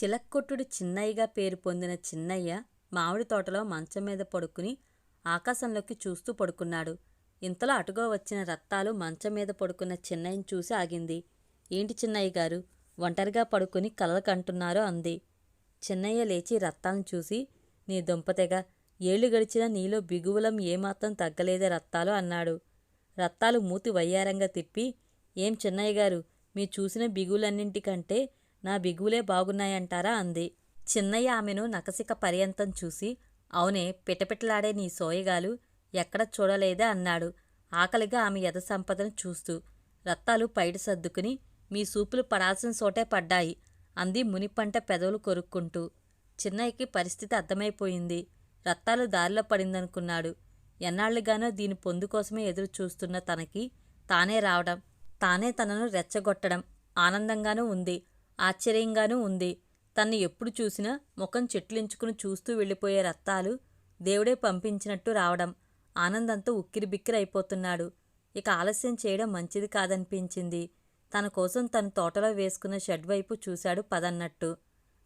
చిలక్కొట్టుడు చిన్నయ్యగా పేరు పొందిన చిన్నయ్య మామిడి తోటలో మంచం మీద పడుకుని ఆకాశంలోకి చూస్తూ పడుకున్నాడు. ఇంతలో అటుగా వచ్చిన రత్తాలు మంచం మీద పడుకున్న చిన్నయ్యని చూసి ఆగింది. ఏంటి చిన్నయ్య గారు? ఒంటరిగా పడుకుని కలలు కంటున్నారో అంది. చిన్నయ్య లేచి రత్తాలను చూసి నీ దుంపతెగ ఏళ్ళు గడిచినా నీలో బిగువులం ఏమాత్రం తగ్గలేదే రత్తాలు అన్నాడు. రత్తాలు మూతి వయ్యారంగా తిప్పి ఏం చిన్నయ్య గారు? మీ చూసిన బిగువులన్నింటికంటే నా బిగువులే బాగున్నాయంటారా అంది. చిన్నయ్య ఆమెను నకసిక పర్యంతం చూసి అవునే పిటపిటలాడే నీ సోయగాలు ఎక్కడ చూడలేదే అన్నాడు. ఆకలిగా ఆమె యథ సంపదను చూస్తూ రత్తాలు పైట సర్దుకుని మీ సూపులు పడాల్సిన చోటే పడ్డాయి అంది మునిపంట పెదవులు కొరుక్కుంటూ. చిన్నయ్యకి పరిస్థితి అర్థమైపోయింది. రత్తాలు దారిలో పడిందనుకున్నాడు. ఎన్నాళ్ళుగానో దీని పొందు కోసమే ఎదురు చూస్తున్న తనకి తానే రావడం తానే తనను రెచ్చగొట్టడం ఆనందంగానూ ఉంది. ఆశ్చర్యంగానూ ఉంది. తన్ని ఎప్పుడు చూసినా ముఖం చెట్లించుకుని చూస్తూ వెళ్ళిపోయే రత్తాలు దేవుడే పంపించినట్టు రావడం. ఆనందంతో ఉక్కిరిబిక్కిరైపోతున్నాడు. ఇక ఆలస్యం చేయడం మంచిది కాదనిపించింది. తన కోసం తన తోటలో వేసుకున్న షెడ్ వైపు చూశాడు పదన్నట్టు.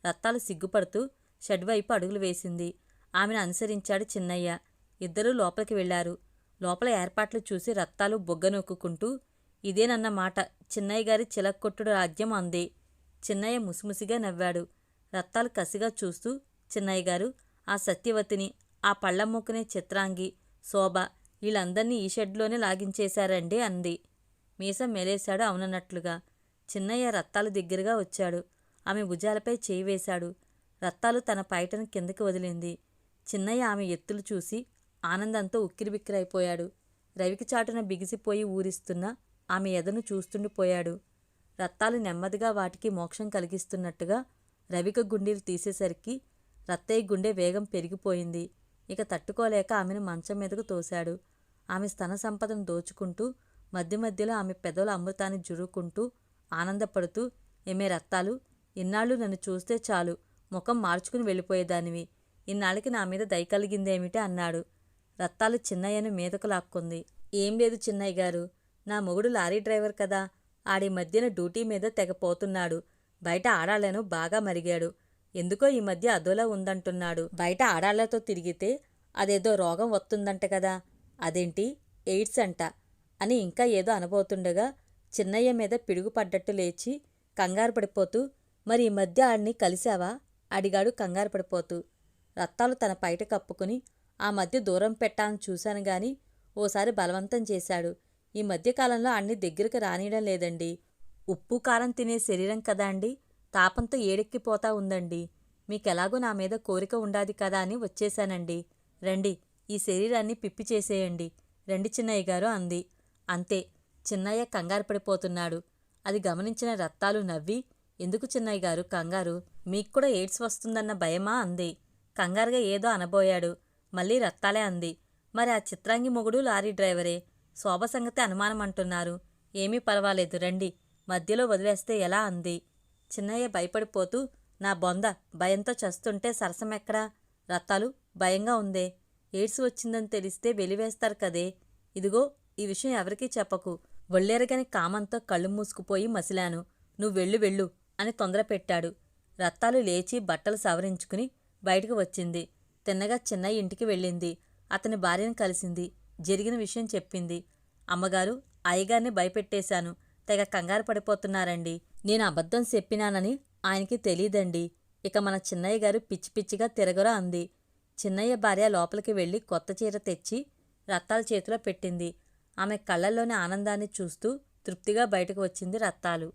రత్తాలు సిగ్గుపడుతూ షెడ్ వైపు అడుగులు వేసింది. ఆమెను అనుసరించాడు చిన్నయ్య. ఇద్దరూ లోపలికి వెళ్ళారు లోపల ఏర్పాట్లు చూసి రత్తాలు బొగ్గ నొక్కుంటూ ఇదేనన్న మాట చిన్నయ్య గారి చిలక్కొట్టుడు రాజ్యం అంది. చిన్నయ్య ముసిముసిగా నవ్వాడు. రత్తాలు కసిగా చూస్తూ చిన్నయ్య గారు ఆ సత్యవతిని ఆ పళ్ళమ్మొక్కునే చిత్రాంగి శోభ వీళ్ళందర్నీ ఈ షెడ్లోనే లాగించేశారండి అంది. మీసం మెలేశాడు అవునన్నట్లుగా. చిన్నయ్య రత్తాలు దగ్గరగా వచ్చాడు. ఆమె భుజాలపై చేయి వేశాడు. రత్తాలు తన పైటను కిందకి వదిలింది. చిన్నయ్య ఆమె ఎత్తులు చూసి ఆనందంతో ఉక్కిరిబిక్కిరైపోయాడు. రవికి చాటున బిగిసిపోయి ఊరిస్తున్న ఆమె ఎదను చూస్తుండిపోయాడు. రత్తాలు నెమ్మదిగా వాటికి మోక్షం కలిగిస్తున్నట్టుగా రవిక గుండీలు తీసేసరికి రత్తయ్య గుండె వేగం పెరిగిపోయింది. ఇక తట్టుకోలేక ఆమెను మంచం మీదకు తోశాడు. ఆమె స్తన సంపదను దోచుకుంటూ మధ్య మధ్యలో ఆమె పెదవుల అమృతాన్ని జురుకుంటూ ఆనందపడుతూ ఏమే రత్తాలు ఇన్నాళ్ళు నన్ను చూస్తే చాలు ముఖం మార్చుకుని వెళ్ళిపోయేదానివి. ఇన్నాళ్ళకి నా మీద దయ కలిగిందేమిటి? అన్నాడు. రత్తాలు చిన్నయ్యను మీదకు లాక్కుంది. ఏం లేదు చిన్నయ్య గారు నా మొగుడు లారీ డ్రైవర్ కదా ఆడి మధ్యన డ్యూటీ మీద తెగపోతున్నాడు బయట ఆడాళ్ళను బాగా మరిగాడు. ఎందుకో ఈ మధ్య అదోలా ఉందంటున్నాడు. బయట ఆడాళ్ళతో తిరిగితే అదేదో రోగం వస్తుందంట కదా. అదేంటి? ఎయిడ్స్ అంట. అని ఇంకా ఏదో అనబోతుండగా చిన్నయ్య మీద పిడుగుపడ్డట్టు లేచి కంగారు పడిపోతూ మరి ఈ మధ్య ఆడిని కలిశావా? అడిగాడు కంగారు పడిపోతూ. రత్తాలు తన పైట కప్పుకుని ఆ మధ్య దూరం పెట్టాలని చూశాను గాని ఓసారి బలవంతం చేశాడు. ఈ మధ్యకాలంలో అన్ని దగ్గరికి రానియడం లేదండి. ఉప్పు కారం తినే శరీరం కదా అండి. తాపంతో ఏడెక్కిపోతా ఉందండి. మీకెలాగో నా మీద కోరిక ఉండాది కదా అని వచ్చేశానండి. రండి ఈ శరీరాన్ని పిప్పి చేసేయండి. రండి చిన్నయ్య గారు అంది. అంతే చిన్నయ్య కంగారు పడిపోతున్నాడు. అది గమనించిన రత్తాలు నవ్వి ఎందుకు చిన్నయ్య గారు కంగారు? మీకు కూడా ఎయిడ్స్ వస్తుందన్న భయమా అంది. కంగారుగా ఏదో అనబోయాడు. మళ్ళీ రత్తాలే అంది. మరి ఆ చిత్రాంగి మొగుడు లారీ డ్రైవరే శోభ సంగతి అనుమానం అంటున్నారు ఏమీ పర్వాలేదు రండి. మధ్యలో వదిలేస్తే ఎలా అంది? చిన్నయ్య భయపడిపోతూ నా బొంద భయంతో చస్తుంటే సరసమెక్కడా? రత్తాలు భయంగా ఉందే. ఎయిడ్స్ వచ్చిందని తెలిస్తే వెలివేస్తారు కదే. ఇదిగో ఈ విషయం ఎవరికీ చెప్పకు. ఒళ్ళెరగని కామంతో కళ్ళు మూసుకుపోయి మసిలాను. నువ్వు వెళ్ళు వెళ్ళు అని తొందర పెట్టాడు. రత్తాలు లేచి బట్టలు సవరించుకుని బయటకు వచ్చింది. తిన్నగా చిన్నయ్య ఇంటికి వెళ్ళింది. అతని భార్యను కలిసింది. జరిగిన విషయం చెప్పింది. అమ్మగారు అయ్యగారిని భయపెట్టేశాను. తెగ కంగారు పడిపోతున్నారండి. నేను అబద్ధం చెప్పినానని ఆయనకి తెలీదండి. ఇక మన చిన్నయ్య గారు పిచ్చి పిచ్చిగా తిరగరా అంది. చిన్నయ్య భార్య లోపలికి వెళ్ళి కొత్త చీర తెచ్చి రత్తాల చేతిలో పెట్టింది. ఆమె కళ్ళల్లోని ఆనందాన్ని చూస్తూ తృప్తిగా బయటకు వచ్చింది రత్తాలు.